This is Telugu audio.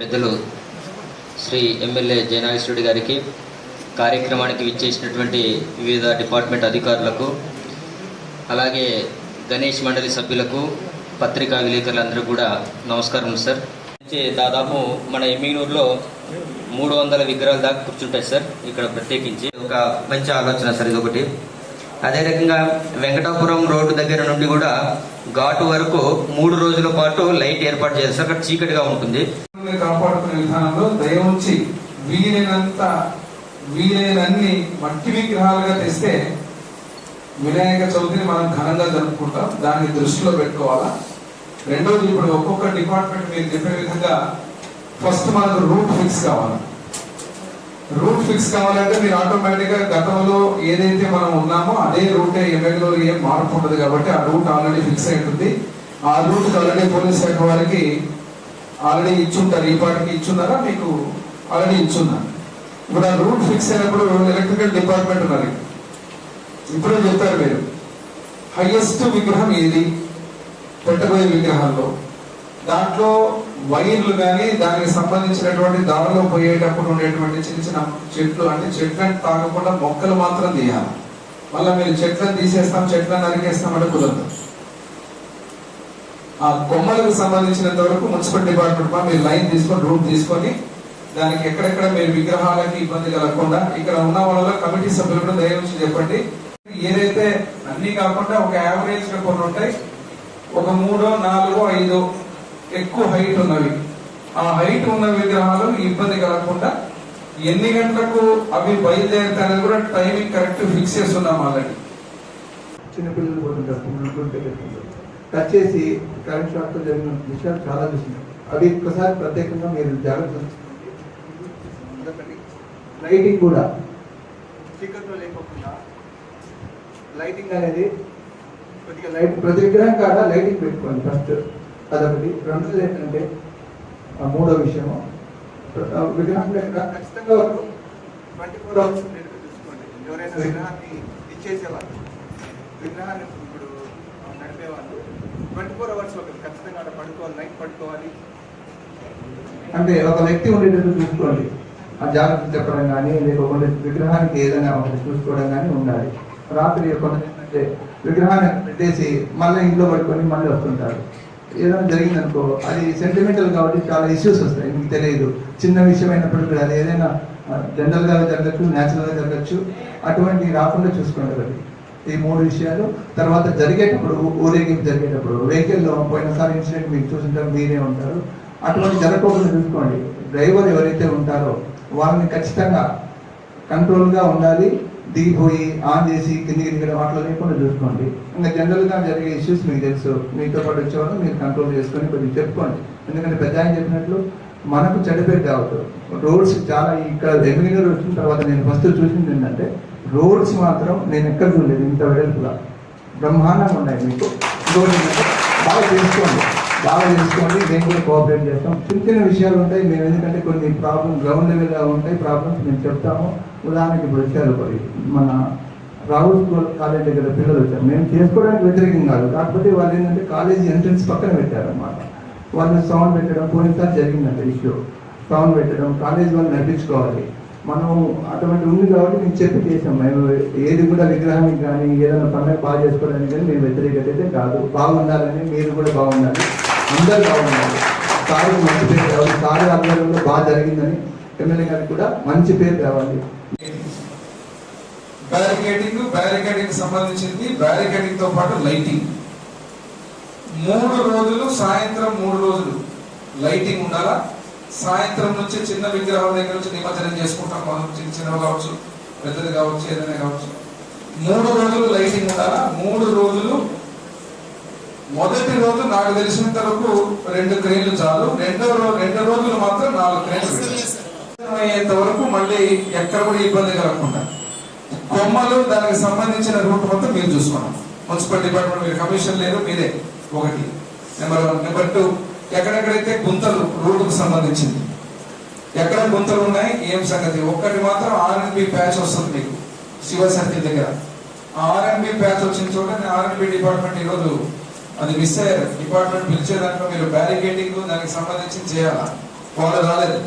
పెద్దలు శ్రీ ఎమ్మెల్యే జయనాగేశ్వరుడు గారికి కార్యక్రమానికి విచ్చేసినటువంటి వివిధ డిపార్ట్మెంట్ అధికారులకు అలాగే గణేష్ మండలి సభ్యులకు పత్రికా విలేకరులందరూ కూడా నమస్కారం సార్. వచ్చే దాదాపు మన ఎమ్మిగనూరులో మూడు వందల విగ్రహాల దాకా కూర్చుంటాయి సార్ ఇక్కడ ప్రత్యేకించి. ఒక మంచి ఆలోచన సార్ ఇది ఒకటి అదే రకంగా వెంకటాపురం రోడ్డు దగ్గర నుండి కూడా ఘాటు వరకు మూడు రోజుల పాటు లైట్ ఏర్పాటు చేయాలి సార్. అక్కడ చీకటిగా ఉంటుంది. కాపాడుకునే విధానంలో దయ ఉంచి వీలైనంత వీలైనన్ని మట్టి విగ్రహాలుగా తెస్తే వినాయక చవితిని మనం ఘనంగా జరుపుకుంటాం. దాన్ని దృష్టిలో పెట్టుకోవాలా? రెండోది ఇప్పుడు ఒక్కొక్క డిపార్ట్మెంట్ మీరు చెప్పే విధంగా ఫస్ట్ మనకు రూట్ ఫిక్స్ కావాలి. రూట్ ఫిక్స్ కావాలంటే మీరు ఆటోమేటిక్గా గతంలో ఏదైతే మనం ఉన్నామో అదే రూటే ఎమ్మెల్యేలో ఏం మార్పు ఉండదు కాబట్టి ఆ రూట్ ఆల్రెడీ ఫిక్స్ అయి ఉంటుంది. ఆ రూట్ ఆల్రెడీ పోలీస్ శాఖ వారికి ఆల్రెడీ ఇచ్చుంటారు ఈ పాటికి ఇచ్చున్నారా? మీకు ఆల్రెడీ ఇచ్చున్నారు. ఇప్పుడు ఆ రూట్ ఫిక్స్ అయినప్పుడు ఎలక్ట్రికల్ డిపార్ట్మెంట్ ఉన్నది. ఇప్పుడే చెప్పారు మీరు. హైయెస్ట్ విగ్రహం ఏది? పెట్టబోయే విగ్రహాల్లో. దాంట్లో వైర్లు కానీ దానికి సంబంధించినటువంటి దారిలో పోయేటప్పుడు ఉండేటువంటి చిన్న చిన్న చెట్లు అంటే చెట్లను తాగకుండా మొక్కలు మాత్రం తీయాలి. మళ్ళీ మీరు చెట్లను తీసేస్తాం చెట్లను నరికేస్తాం అంటే కుదరదు. ఆ బొమ్మలకు సంబంధించినంత వరకు మున్సిపల్ డిపార్ట్మెంట్ పా మీరు లైన్ తీసుకొని రూట్ తీసుకొని దానికి ఎక్కడెక్కడ మీరు విగ్రహాలకి ఇబ్బంది కలగకుండా ఇక్కడ ఉన్న వాళ్ళ కమిటీ సభ్యులు కూడా దయచేసి చెప్పండి. ఏదైతే అన్ని కాకుండా ఒక యావరేజ్గా కొన్ని ఉంటాయి. ఒక మూడో నాలుగో ఐదో ఎక్కువ హైట్ ఉన్నవి. ఆ హైట్ ఉన్న విగ్రహాలు ఇబ్బంది కలగకుండా ఎన్ని గంటలకు అవి బయలుదేరుతాయని కూడా టైమింగ్ కరెక్ట్ ఫిక్స్ చేస్తున్నాం ఆల్రెడీ. చిన్నపిల్లలు పోతుంటారు పిల్లలు చేసి కరెంట్ షాక్తో జరిగిన విషయాలు చాలా చూసినాం అవి ఒక్కసారి ప్రత్యేకంగా మీరు జాగ్రత్త లైటింగ్ కూడా. చీకట్లో లేకోకుండా లైటింగ్ అనేది కొద్దిగా లైట్ ప్రతి విగ్రహం కాడ లైటింగ్ పెట్టుకోండి ఫస్ట్ అదొకటి. రెండోది ఏంటంటే ఆ మూడో విషయము. విగ్రహం దగ్గర ఖచ్చితంగా ట్వంటీ ఫోర్ అవర్స్ చూసుకోండి. ఎవరైనా విగ్రహాన్ని ఇచ్చేసేవాళ్ళు. విగ్రహాన్ని ఇప్పుడు నడిపేవాళ్ళు. ట్వంటీ ఫోర్ అవర్స్ ఒకటి ఖచ్చితంగా అక్కడ పడుకోవాలి నైట్ పడుకోవాలి. అంటే ఒక వ్యక్తి ఉండేటట్టు చూసుకోండి. ఆ జాగ్రత్త చెప్పడం కానీ లేకపోతే విగ్రహానికి ఏదైనా ఒకటి చూసుకోవడం కానీ ఉండాలి. రాత్రి కొంతమంది విగ్రహాన్ని పెట్టేసి మళ్ళీ ఇంట్లో పడుకొని మళ్ళీ వస్తుంటారు. ఏదైనా జరిగిందనుకో అది సెంటిమెంటల్ కాబట్టి చాలా ఇష్యూస్ వస్తాయి. మీకు తెలియదు. చిన్న విషయం అయినప్పటికీ అది ఏదైనా జనరల్గా జరగచ్చు న్యాచురల్గా జరగచ్చు. అటువంటి రాకుండా చూసుకోండి కాబట్టి ఈ మూడు విషయాలు. తర్వాత జరిగేటప్పుడు ఊరేగింపు జరిగేటప్పుడు వెహికల్లో పోయినసారి ఇన్సిడెంట్ మీకు చూసింటారు మీరే ఉంటారు. అటువంటి జరగకుండా చూసుకోండి. డ్రైవర్ ఎవరైతే ఉంటారో వాళ్ళని ఖచ్చితంగా కంట్రోల్గా ఉండాలి. దిగిపోయి ఆన్ చేసి కిందికి దిగడం అట్లా లేకుండా చూసుకోండి. ఇంకా జనరల్గా జరిగే ఇష్యూస్ మీకు తెలుసు. మీతో పాటు వచ్చేవాళ్ళు మీరు కంట్రోల్ చేసుకొని కొద్దిగా చెప్పుకోండి. ఎందుకంటే పెద్ద ఆయన చెప్పినట్లు మనకు చెడిపోయి కావద్దు. రోడ్స్ చాలా ఇక్కడ ఎమ్మిగినూరు వచ్చిన తర్వాత నేను ఫస్ట్ చూసింది ఏంటంటే రోడ్స్ మాత్రం నేను ఎక్కడ చూడలేదు ఇంత వెడల్పుగా బ్రహ్మాండంగా ఉన్నాయి మీకు. బాగా చేసుకోండి బాగా చేసుకోండి మేము కూడా కోఆపరేట్ చేస్తాం. చిన్న చిన్న విషయాలు ఉంటాయి. మేము ఎందుకంటే కొన్ని ప్రాబ్లమ్ గ్రౌండ్ లెవెల్గా ఉంటాయి. ప్రాబ్లమ్స్ మేము చెప్తాము. ఉదాహరణకి ఇప్పుడు వచ్చారు మన రాహుల్ స్కూల్ కాలేజ్ దగ్గర పిల్లలు వచ్చారు. మేము చేసుకోవడానికి వ్యతిరేకం కాదు. కాకపోతే వాళ్ళు ఏంటంటే కాలేజీ ఎంట్రన్స్ పక్కన పెట్టారన్నమాట. వాళ్ళు సౌండ్ పెట్టడం పోయినసారి జరిగిందంట ఇష్యూ సౌండ్ పెట్టడం కాలేజ్ వాళ్ళు నడిపించుకోవాలి. మనం అటువంటి ఉంది కాబట్టి మేము చెప్పి చేసాం మేము ఏది కూడా విగ్రహానికి కానీ ఏదైనా పండుగ బాగా చేసుకోవడానికి కానీ మేము వ్యతిరేకత అయితే కాదు. బాగుండాలని మీరు కూడా బాగుండాలి. అందరూ బాగుండాలి. సారి మంచి పేరు రావాలి. సారి ఆధ్వర్యంలో బాగా జరిగిందని ఎమ్మెల్యే గారికి కూడా మంచి పేరు రావాలి. బ్యారికేడింగ్ బ్యారికేడింగ్ సంబంధించింది. బ్యారికేడింగ్తో పాటు లైటింగ్ మూడు రోజులు సాయంత్రం మూడు రోజులు లైటింగ్ ఉండాలా? సాయంత్రం నుంచి చిన్న విగ్రహం దగ్గర నుంచి నిమజ్జనం చేసుకుంటాం. మనం చిన్న చిన్నవి కావచ్చు పెద్దది కావచ్చు ఏదైనా కావచ్చు. మూడు రోజులు లైటింగ్ ఉండాలా? మూడు రోజులు. మొదటి రోజు నాకు తెలిసినంత వరకు రెండు క్రేన్లు చాలు. రెండో రోజు రెండు రోజులు మాత్రం నాలుగు క్రేన్లు. అయ్యేంత వరకు మళ్ళీ ఎక్కడ కూడా ఇబ్బంది కలగకుండా. కొమ్మలు దానికి సంబంధించిన రూట్ మొత్తం మీరు చూసుకోండి. మున్సిపల్ డిపార్ట్మెంట్ మీరు కమిషన్ లేదు మీరే. ఒకటి. Number one. Number two. ఎక్కడెక్కడైతే గుంతలు రోడ్డుకు సంబంధించింది ఎక్కడ గుంతలు ఉన్నాయి ఏం సంగతి? ఒక్కటి మాత్రం ఆర్ఎన్బి ప్యాచ్ వస్తుంది మీకు శివ సర్కిల్ దగ్గర. ఆ ఆర్ఎన్బి ప్యాచ్ వచ్చిన చోట ఆర్ఎన్బి డిపార్ట్మెంట్ ఈరోజు అది మిస్ అయ్యారు. డిపార్ట్మెంట్ పిలిచే దాంట్లో మీరు బ్యారికేడింగ్ దానికి సంబంధించి చేయాలా? వాళ్ళు రాలేదు.